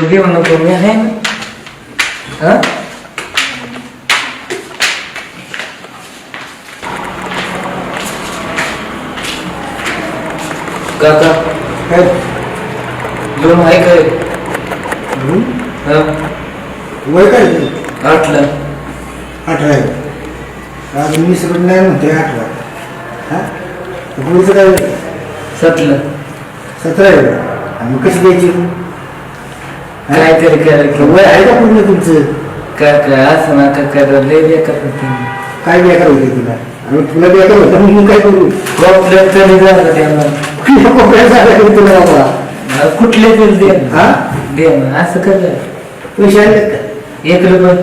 मी आहे ना हा काका काय लोन आहे काय हं? हा वय काय तुझं? आठला अठरा आहे अजून वीस रुपये नाही म्हणतोय अठरा हा पुढचं काय? सातला सतरा आहे? आणि मग कशी द्यायची काय तरी करा की वय आहे का पूर्ण तुमचं? काका असं नका करा लय बेकार होते काय बेकार होते तुला? आणि तुला बेकार होतं मग मी काय करू? प्रॉब्लेम तरी झाला त्यांना. कोपऱ्यात झाला की तुला बाबा? कुठले तरी दे? हा? ना दे ना असं करा. पैसे एक रुपये.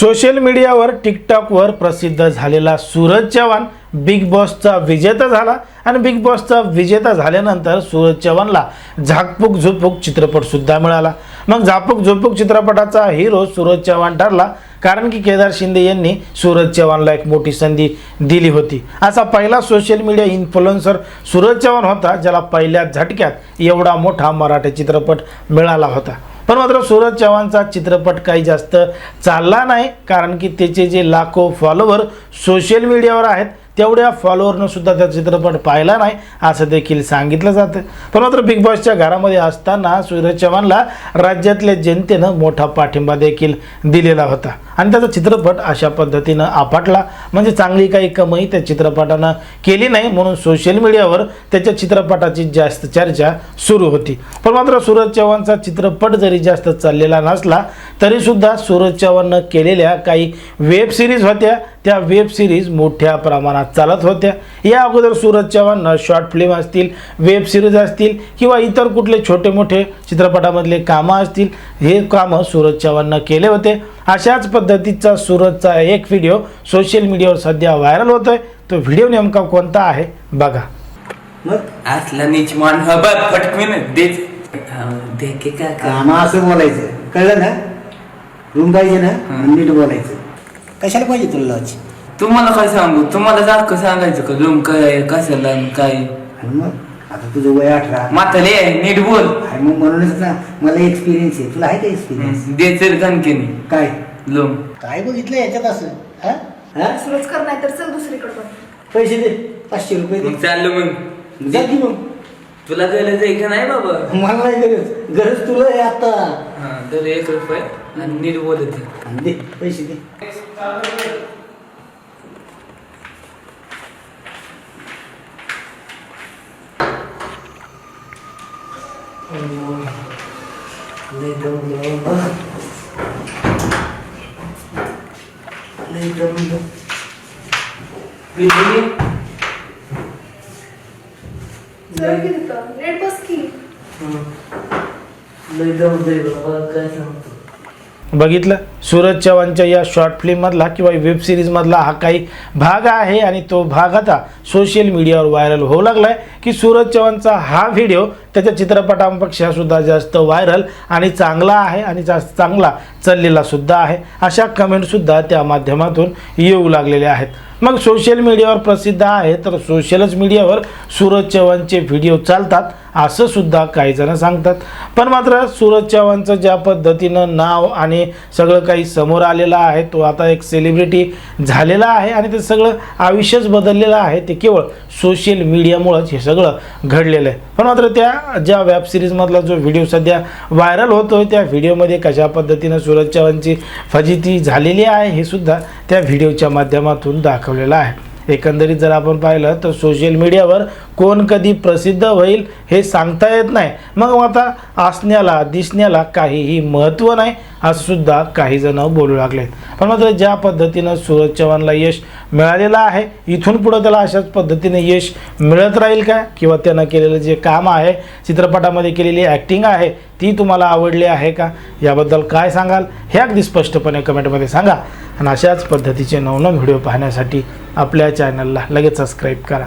सोशल मीडियावर टिकटॉकवर प्रसिद्ध झालेला सूरज चव्हाण बिग बॉसचा विजेता झाला आणि बिग बॉसचा विजेता झाल्यानंतर सूरज चव्हाणला झाकपूक झुपूक चित्रपटसुद्धा मिळाला. मग झापूक झुपूक चित्रपटाचा हिरो सूरज चव्हाण ठरला कारण की केदार शिंदे यांनी सूरज चव्हाणला एक मोठी संधी दिली होती. असा पहिला social media influencer Suraj Chavan होता ज्याला पहिल्या झटक्यात एवढा मोठा मराठी चित्रपट मिळाला होता. पण मात्र सूरज चव्हाणचा चित्रपट काही जास्त चालला नाही कारण की त्याचे जे लाखो फॉलोवर सोशल मीडियावर आहेत तेवढ्या फॉलोअरनं सुद्धा त्या चित्रपट पाहिला नाही असं देखील सांगितलं जातं. पण मात्र बिग बॉसच्या घरामध्ये असताना सूरज चव्हाणला राज्यातल्या जनतेनं मोठा पाठिंबा देखील दिलेला होता. आणि त्याचा चित्रपट अशा पद्धतीनं आपटला. म्हणजे चांगली काही कमाई त्या चित्रपटानं केली नाही म्हणून सोशल मीडियावर त्याच्या चित्रपटाची जास्त चर्चा सुरू होती. पण मात्र सूरज चव्हाणचा चित्रपट जरी जास्त चाललेला नसला तरीसुद्धा सूरज चव्हाणनं केलेल्या काही वेब सिरीज होत्या. त्या वेब सिरीज मोठ्या प्रमाणात चालत होत्या. या अगोदर सूरज चव्हाणनं शॉर्ट फिल्म असतील वेब सिरीज असतील किंवा इतर कुठले छोटे मोठे चित्रपटामधले कामं असतील हे कामं सूरज चव्हाणनं केले होते. अशाच पद्धतीचा सूरजचा एक व्हिडिओ सोशल मीडियावर सध्या व्हायरल होतोय. तो व्हिडिओ नेमका कोणता आहे? बघा. मग हा, असं बोलायचं. कळलं ना? रूम पाहिजे ना नीट बोलायचं. कशाला पाहिजे तुला लॉज? तुम्हाला काय सांगू? तुम्हाला सारखं सांगायचं का? लोम काय आहे, कशाला आणि काय? आणि मग? आता तुझं वय अठरा. म्हाताले नीट बोल. आणि मग म्हणूनच ना मला एक्सपिरियन्स आहे. तुला आहे का एक्सपिरियन्स दे चल कणकेने काय? लोम. काय बघितलं याच्यात असं? हा? हा? सुरूच कर नाही तर चल दुसरीकडे पण. पैसे दे. पाचशे रुपये मग दे चाललो मग. जा की मग. तुला गरज आहे का नाही बाबा? मला नाही गरज. गरज तुला आहे आता. हा. तर एक रुपये आणि नीट बोलत दे पैसे दे दमलो बाबा. दमलो. की तिथं नीट बस की हं. लय बाबा काय सांगतो. बघितलं? सूरज चव्हाणच्या या शॉर्ट फिल्ममधला किंवा वेब सिरीजमधला हा काही भाग आहे आणि तो भाग आता सोशल मीडियावर व्हायरल होऊ लागला आहे की सूरज चव्हाणचा हा व्हिडिओ त्याच्या चित्रपटांपेक्षा सुद्धा जास्त व्हायरल आणि चांगला आहे आणि जास्त चांगला चाललेला सुद्धा आहे. अशा कमेंटसुद्धा त्या माध्यमातून येऊ लागलेल्या आहेत. मग सोशल मीडियावर प्रसिद्ध आहे तर सोशलच मीडियावर सूरज चव्हाणचे व्हिडिओ चालतात. असं सुद्धा काही जण सांगतात. पण मात्र सूरज चव्हाणचं ज्या पद्धतीनं नाव आणि सगळं काही समोर आलेलं आहे तो आता एक सेलिब्रिटी झालेला आहे आणि ते सगळं आयुष्यच बदललेलं आहे. ते केवळ सोशल मीडियामुळंच हे सगळं घडलेलं आहे. पण मात्र त्या ज्या वेब सिरीजमधला जो व्हिडिओ सध्या व्हायरल होतोय त्या व्हिडिओमध्ये कशा पद्धतीनं सूरज चव्हाणची फजिती झालेली आहे हे सुद्धा त्या व्हिडिओच्या माध्यमातून दाखवलेलं आहे. एकंदरीत जर आपण पाहिलं तर सोशल मीडियावर कोण कधी प्रसिद्ध होईल हे सांगता येत नाही. मग आता असण्याला दिसण्याला काहीही महत्त्व नाही असं सुद्धा काही जण बोलू लागलेत. पण मात्र ज्या पद्धतीनं सूरज चव्हाणला यश मिळालेलं आहे इथून पुढं त्याला अशाच पद्धतीने यश मिळत राहील का? किंवा त्यानं केलेलं जे काम आहे चित्रपटामध्ये केलेली ॲक्टिंग आहे ती तुम्हाला आवडली आहे का? याबद्दल काय सांगाल? हे अगदी स्पष्टपणे कमेंटमध्ये सांगा. आणि अशाच पद्धतीचे नवनव व्हिडिओ पाहण्यासाठी आपल्या चॅनलला लगेच सबस्क्राईब करा.